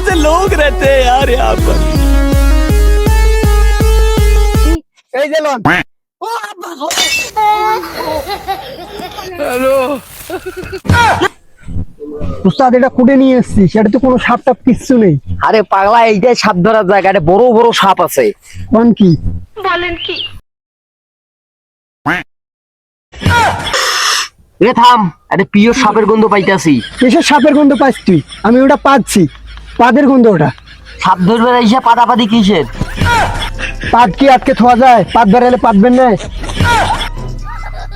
कैसे लोग रहते हैं यार यहाँ पर এই যে লন উস্তাদ এটা কুটে নিয়ে এসছি সেটা তো কোনো সাপ টাপ কিচ্ছু নেই আরে পাগলা এইটাই সাপ ধরার জায়গা এটা বড় বড় সাপ আছে কোন কি এ থাম একটা পিওর সাপের গন্ধ পাইতাছি কিসের সাপের গন্ধ পাইস তুই আমি ওটা পাচ্ছি পাদের গন্ধ ওটা। সাপ ধরবে এসে পাতাপাতি কিসের? পাদ কি আটকে থোয়া যায়? পাদ বেড়ালে পাতবেন না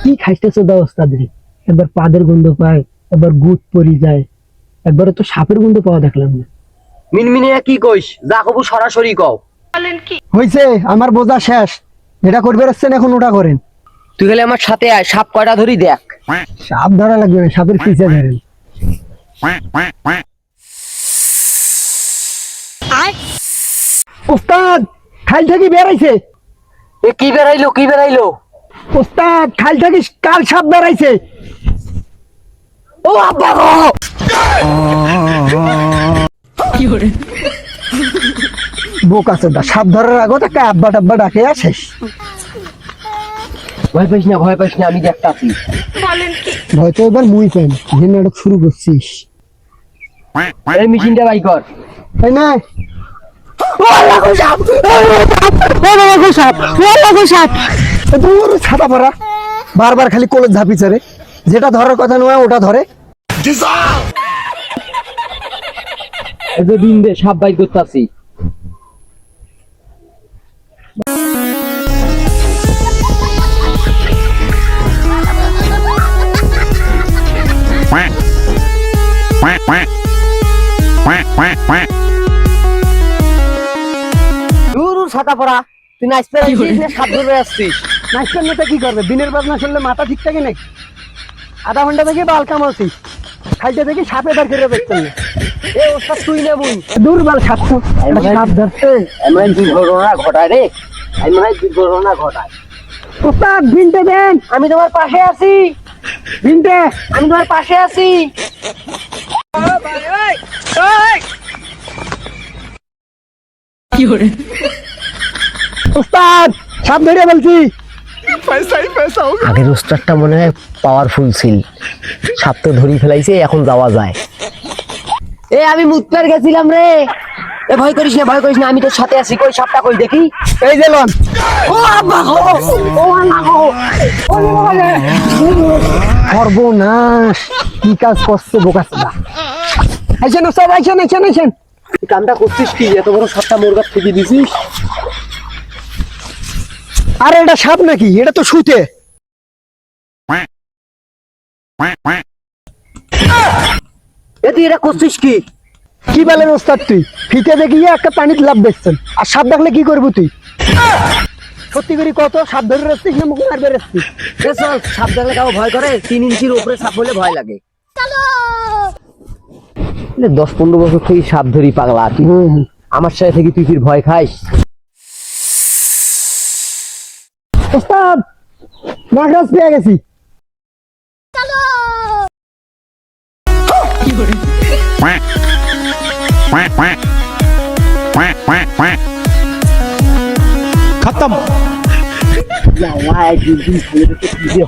কি খাইতেছো দা ওস্তাদের একবার পাদের গন্ধ পায় একবার গুট পরি যায়। একবার তো সাপের গন্ধ পাওয়া দেখলাম না। মিনমিনিয়া কি কইস? যা কবু সরাসরি কও। হইছে আমার বোঝা শেষ। যেটা করবে রাখছেন এখন ওটা করেন। তুই খালি আমার সাথে আয় সাপ কয়টা ধরি দেখ। সাপ ধরা লাগবে না সাপের পিছে ধরেন। ওস্তাদ খাল থেকে বেড়াইছে এ কি বেরাইলো কি বেরাইলো ওস্তাদ খাল থেকে কাল সাপ বেড়াইছে ও আব্বা গো! বোক আছে দা সাপ ধরার আগত একটা আব্বা টাব্বা ডাকে আসিস ভয় পাইস না ভয় পাইস না আমি দেখতে আছি ভয় তো এবার মুই পেন যে নাটক শুরু করছিস। এই মেশিনটা বাই কর। তাই না ছাতা পড়া বারবার খালি কোলে ঝাপি চড়ে যেটা ধরার কথা নয় ওটা ধরে দিন দে সাপ বাই করতাছি quack quack quack quack. ছাতা তুই নাইস পেরে আসছিস না সাপ ধরে আসছিস। নাচতেন নেতা কি করবে? দিনের বাদ না শুনলে মাথা ঠিক থাকে নাকি? আধা ঘণ্টা থেকে বাল কামালছি খাইতে থেকে সাপে বার করে দেখতেন না এ ওস্তাদ তুই না বুই। দূর বাল সাপ তো। সাপ ধরছে। এমন দুর্ঘটনা ঘটায় রে। আমি মনে দুর্ঘটনা ঘটায়। ওস্তাদ ভিনতে দেন। আমি তোমার পাশে আছি। ভিনতে আমি তোমার পাশে আছি। উস্তাদ সাপ ধরে বলছি আগের উস্তাদটা মনে হয় পাওয়ারফুল ছিল সাপ তো ধরি ফেলাইছে এখন যাওয়া যায় এ আমি মুতপার গেছিলাম রে এ ভয় করিস না ভয় করিস না আমি তোর সাথে আছি কই সাপটা কই দেখি এই যে লন ও আম্মা ও সর্বনাশ কি কাজ করছে বোকাসদা আইছেন ওস্তাদ আইছেন আইছেন আইছেন কামটা করছিস কি এত বড় সাপটা মোর গাছ থেকে দিছিস আরে এটা সাপ নাকি? এটা তো শুতে quack quack quack এ তুই এটা করছিস কি? কি বলেন ওস্তাদ তুই? ফিতে দেখিয়ে একটা পানিতে লাভ দেখছেন। আর সাপ দেখলে কি করব তুই? সত্যি করে কত? সাপ ধরে রাখছিস না মুখ মারবে রাখছিস? চল সাপ দেখলে কাউ ভয় করে? তিন ইঞ্চির উপরে সাপ হলে ভয় লাগে। দশ পনেরো বছর থেকে সাপ ধরি পাগলা। তুই আমার সাথে থেকে তুই ফির ভয় খাইস? ওস্তাদ মাকড়াস পেয়ে গেছি। খতম।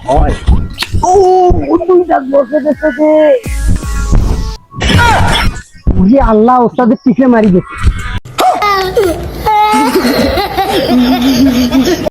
হয়। আল্লাহ ওস্তাদের পিছে মারি গেছে।